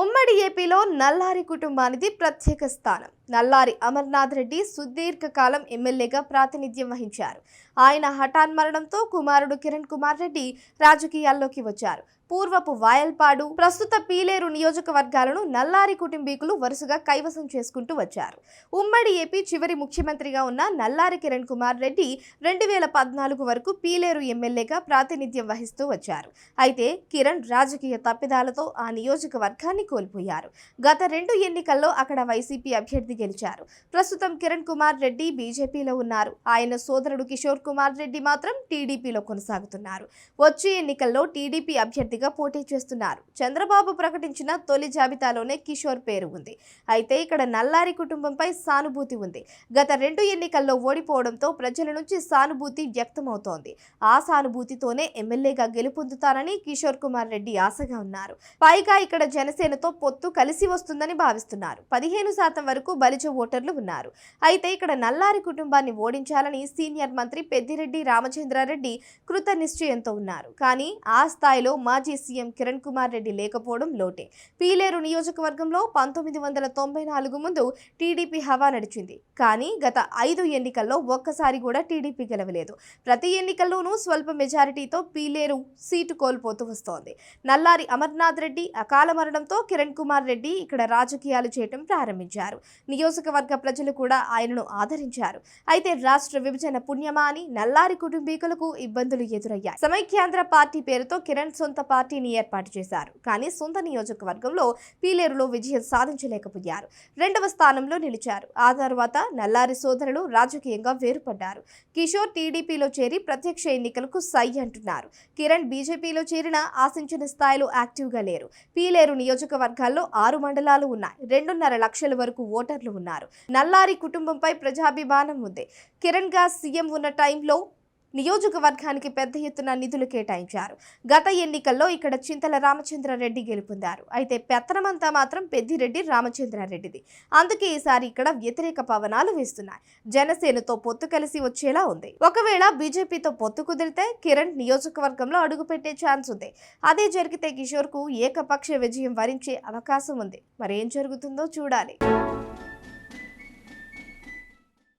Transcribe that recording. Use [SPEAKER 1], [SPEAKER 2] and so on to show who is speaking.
[SPEAKER 1] ఉమ్మడి ఏపీలో నల్లారి కుటుంబానికి ప్రత్యేక స్థానం. నల్లారి అమర్నాథ్ రెడ్డి సుదీర్ఘకాలం ఎమ్మెల్యేగా ప్రాతినిధ్యం వహించారు. ఆయన హఠాన్ మరణంతో కుమారుడు కిరణ్ కుమార్ రెడ్డి రాజకీయాల్లోకి వచ్చారు. పూర్వపు వాయల్పాడు ప్రస్తుత పీలేరు నియోజకవర్గాలను నల్లారి కుటుంబీకులు వరుసగా కైవసం చేసుకుంటూ వచ్చారు. ఉమ్మడి ఏపీ చివరి ముఖ్యమంత్రిగా ఉన్న నల్లారి కిరణ్ కుమార్ రెడ్డి రెండు వేల పద్నాలుగు వరకు పీలేరు ఎమ్మెల్యేగా ప్రాతినిధ్యం వహిస్తూ వచ్చారు. అయితే కిరణ్ రాజకీయ తప్పిదాలతో ఆ నియోజకవర్గాన్ని కోల్పోయారు. గత రెండు ఎన్నికల్లో అక్కడ వైసీపీ అభ్యర్థి గెలిచారు. ప్రస్తుతం కిరణ్ కుమార్ రెడ్డి బీజేపీలో ఉన్నారు. ఆయన సోదరుడు కిషోర్ కుమార్ రెడ్డి మాత్రం టీడీపీలో కొనసాగుతున్నారు. వచ్చే ఎన్నికల్లో టీడీపీ అభ్యర్థిగా పోటీ చేస్తున్నారు. చంద్రబాబు ప్రకటించిన తొలి జాబితాలోనే కిషోర్ పేరు ఉంది. అయితే ఇక్కడ నల్లారి కుటుంబంపై సానుభూతి ఉంది. గత రెండు ఎన్నికల్లో ఓడిపోవడంతో ప్రజల నుంచి సానుభూతి వ్యక్తమవుతోంది. ఆ సానుభూతితోనే ఎమ్మెల్యేగా గెలుపొందుతారని కిషోర్ కుమార్ రెడ్డి ఆశగా ఉన్నారు. పైగా ఇక్కడ జనసేనతో పొత్తు కలిసి వస్తుందని భావిస్తున్నారు. పదిహేను శాతం వరకు బలిజ ఓటర్లు ఉన్నారు. అయితే ఇక్కడ నల్లారి కుటుంబాన్ని ఓడించాలని సీనియర్ మంత్రి పెద్దిరెడ్డి రామచంద్రారెడ్డి కృత నిశ్చయంతో ఉన్నారు. కానీ ఆ స్థాయిలో మాజీ సీఎం కిరణ్ కుమార్ రెడ్డి లేకపోవడం లోటే. పీలేరు నియోజకవర్గంలో పంతొమ్మిది వందల తొంభై నాలుగు ముందు టీడీపీ హవా నడిచింది. కానీ గత ఐదు ఎన్నికల్లో ఒక్కసారి కూడా టీడీపీ గెలవలేదు. ప్రతి ఎన్నికల్లోనూ స్వల్ప మెజారిటీతో పీలేరు సీటు కోల్పోతూ వస్తోంది. నల్లారి అమర్నాథ్ రెడ్డి అకాల మరణంతో కిరణ్ కుమార్ రెడ్డి ఇక్కడ రాజకీయాలు చేయటం ప్రారంభించారు. నియోజకవర్గ ప్రజలు కూడా ఆయనను ఆదరించారు. అయితే రాష్ట్ర విభజన పుణ్యమా అని నల్లారి కుటుంబీకులకు ఇబ్బందులు ఎదురయ్యాయి. సమైక్యాంధ్ర పార్టీ పేరుతో కిరణ్ సొంత పార్టీని ఏర్పాటు చేశారు. కానీ సొంత నియోజకవర్గంలో పీలేరులో విజయం సాధించలేకపోయారు. రెండవ స్థానంలో నిలిచారు. ఆ తర్వాత నల్లారి సోదరులు రాజకీయంగా వేరుపడ్డారు. కిషోర్ టీడీపీలో చేరి ప్రత్యక్ష ఎన్నికలకు సై అంటున్నారు. కిరణ్ బీజేపీలో చేరిన ఆశించిన స్థాయిలో యాక్టివ్గా లేరు. పీలేరు నియోజకవర్గాల్లో ఆరు మండలాలు ఉన్నాయి. రెండున్నర లక్షల వరకు ఓటర్లు ఉన్నారు. నల్లారి కుటుంబంపై ప్రజాభిమానం ఉంది. కిరణ్గా సీఎం ఉన్న టైంలో నియోజకవర్గానికి పెద్ద ఎత్తున నిధులు కేటాయించారు. గత ఎన్నికల్లో ఇక్కడ చింతల రామచంద్రారెడ్డి గెలుపొందారు. అయితే పెత్తనమంతా మాత్రం పెద్దిరెడ్డి రామచంద్రారెడ్డిది. అందుకే ఈసారి ఇక్కడ వ్యతిరేక పవనాలు వేస్తున్నాయి. జనసేనతో పొత్తు కలిసి వచ్చేలా ఉంది. ఒకవేళ బీజేపీతో పొత్తు కుదిరితే కిరణ్ నియోజకవర్గంలో అడుగుపెట్టే ఛాన్స్ ఉంది. అదే జరిగితే కిషోర్కు ఏకపక్ష విజయం వరించే అవకాశం ఉంది. మరి ఏం జరుగుతుందో చూడాలి.